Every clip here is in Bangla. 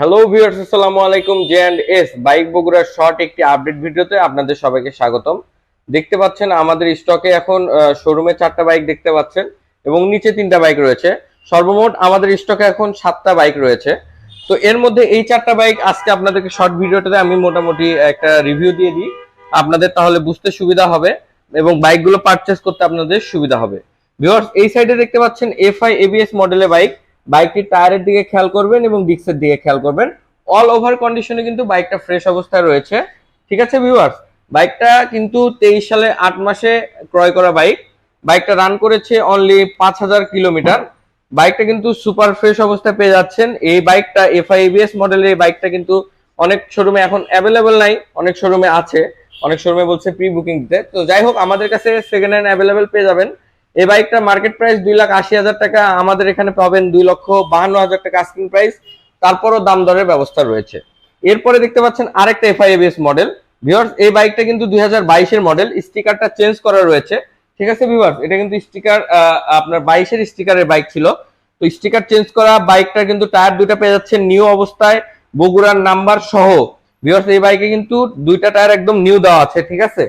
হ্যালো ভিউয়ার্স আসসালামু আলাইকুম জে অ্যান্ড এস বাইক বগুড়ার শর্ট একটি আপডেট ভিডিওতে আপনাদের সবাইকে স্বাগতম। দেখতে পাচ্ছেন, আমাদের স্টকে এখন শোরুমে চারটা বাইক দেখতে পাচ্ছেন এবং নিচে তিনটা বাইক রয়েছে। সর্বমোট আমাদের স্টকে এখন সাতটা বাইক রয়েছে। তো এর মধ্যে এই চারটা বাইক আজকে আপনাদেরকে শর্ট ভিডিওটাতে আমি মোটামুটি একটা রিভিউ দিয়ে দিই। আপনাদের তাহলে বুঝতে সুবিধা হবে এবং বাইকগুলো পারচেস করতে আপনাদের সুবিধা হবে। ভিউয়ার্স এই সাইডে দেখতে পাচ্ছেন এফআই এবিএস মডেলের বাইক বাইকটির টায়ারের দিকে খেয়াল করবেন এবং ডিস্কের দিকে খেয়াল করবেন। অল ওভার কন্ডিশনে কিন্তু বাইকটা ফ্রেশ অবস্থায় রয়েছে। ঠিক আছে ভিউয়ার্স বাইকটা কিন্তু তেইশ সালে আট মাসে ক্রয় করা বাইক। বাইকটা রান করেছে অনলি পাঁচ হাজার কিলোমিটার। বাইকটা কিন্তু সুপার ফ্রেশ অবস্থায় পেয়ে যাচ্ছেন। এই বাইকটা এফআই এবিএস মডেলের এই বাইকটা কিন্তু অনেক শোরুমে এখন অ্যাভেলেবেল নাই, অনেক শোরুমে আছে, অনেক শোরুমে বলছে প্রি বুকিং দিতে তো যাই হোক, আমাদের কাছে সেকেন্ড হ্যান্ড অ্যাভেলেবেল পেয়ে যাবেন। এই বাইকটা মার্কেট প্রাইস দুই লাখ আশি হাজার টাকা, আমাদের এখানে পাবেন দুই লক্ষ বাহান্ন হাজার টাকা আস্কিং প্রাইস তারপরও দাম দরের ব্যবস্থা রয়েছে। এরপরে দেখতে পাচ্ছেন আরেকটা এফআইএবিএস মডেল ভিউয়ার্স এই বাইকটা কিন্তু দুই বাইশের মডেল স্টিকারটা চেঞ্জ করা রয়েছে। ঠিক আছে ভিউয়ার্স এটা কিন্তু স্টিকার আপনার বাইশের স্টিকারের বাইক ছিল। তো স্টিকার চেঞ্জ করা বাইকটা কিন্তু টায়ার দুইটা পেয়ে যাচ্ছে নিউ অবস্থায়, বগুড়ার নাম্বার সহ। ভিউয়ার্স এই বাইকে কিন্তু দুইটা টায়ার একদম নিউ দেওয়া আছে, ঠিক আছে?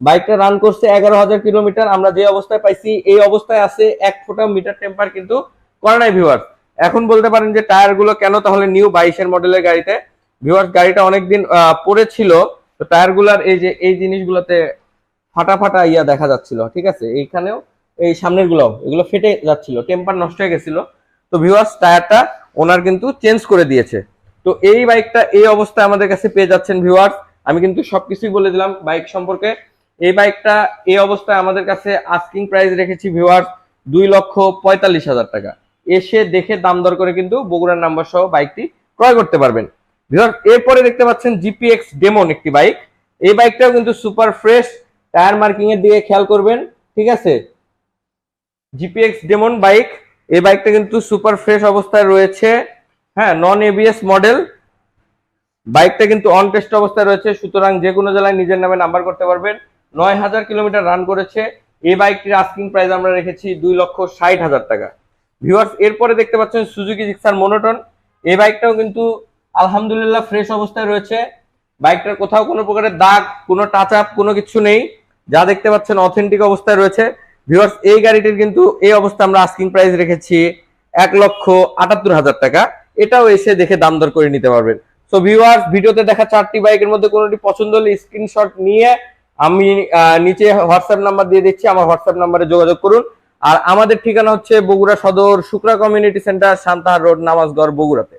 বাইকটা রান করছে এগারো হাজার কিলোমিটার। আমরা যে অবস্থায় পাইছি, এই অবস্থায় আছে এক ফোটা মিটার টেম্পার কিন্তু করে নাই ভিউয়ার এখন বলতে পারেন যে টায়ারগুলো কেন? তাহলে নিউ বাইশের মডেলের গাড়িতে। ভিউয়ার গাড়িটা অনেকদিন পড়েছিল তো টায়ারগুলার এই যে, এই জিনিসগুলোতে ফাটা ফাটা ইয়া দেখা যাচ্ছিল, ঠিক আছে? এইখানেও এই সামনেরগুলো এগুলো ফেটে যাচ্ছিল টেম্পার নষ্ট হয়ে গেছিল। তো ভিউয়ার্স টায়ারটা ওনার কিন্তু চেঞ্জ করে দিয়েছে। তো এই বাইকটা এই অবস্থায় আমাদের কাছে পেয়ে যাচ্ছেন ভিউয়ার্স আমি কিন্তু সবকিছুই বলে দিলাম, বাইক সম্পর্কে। এই বাইকটা এই অবস্থায় আমাদের কাছে আস্কিং প্রাইস রেখেছি ভিউয়ার্স দুই লক্ষ পঁয়তাল্লিশ হাজার টাকা। এসে দেখে দাম দর করে কিন্তু বগুড়ার নাম্বার সহ বাইকটি ক্রয় করতে পারবেন। এরপরে দেখতে পাচ্ছেন জিপিএক্স ডেমন একটি বাইক। এই বাইকটাও কিন্তু সুপার ফ্রেশ টায়ার মার্কিং এর দিকে খেয়াল করবেন, ঠিক আছে? জিপিএক্স ডেমন বাইক, এই বাইকটা কিন্তু সুপার ফ্রেশ অবস্থায় রয়েছে। হ্যাঁ নন এবিএস মডেল বাইকটা কিন্তু অন টেস্ট অবস্থায় রয়েছে, সুতরাং যে কোনো জেলায় নিজের নামে নাম্বার করতে পারবেন। নয় হাজার কিলোমিটার রান করেছে। এই বাইকটির আস্কিং প্রাইস আমরা রেখেছি দুই লক্ষ ষাট হাজার টাকা। ভিউয়ার্স এরপরে দেখতে পাচ্ছেন সুজুকি জিক্সার মনোটন এই বাইকটাও কিন্তু আলহামদুলিল্লাহ ফ্রেশ অবস্থায় রয়েছে। বাইকটার কোথাও কোনো প্রকারের দাগ, কোনো টাচ আপ কোনো কিছু নেই। যা দেখতে পাচ্ছেন অথেন্টিক অবস্থায় রয়েছে। ভিউয়ার্স এই গাড়িটির কিন্তু এই অবস্থা আমরা আস্কিং প্রাইস রেখেছি এক লক্ষ আটাত্তর হাজার টাকা। এটাও এসে দেখে দাম দর করে নিতে পারবেন। সো ভিউয়ার্স ভিডিওতে দেখা চারটি বাইকের মধ্যে কোনোটি পছন্দ হলে স্ক্রিনশট নিয়ে আমি নিচে হোয়াটসঅ্যাপ নাম্বার দিয়ে দিচ্ছি, আমার হোয়াটসঅ্যাপ নাম্বারে যোগাযোগ করুন। আর আমাদের ঠিকানা হচ্ছে Bogura Sadar Shukra community centre, Santahar road, Namazgarh, বগুড়াতে।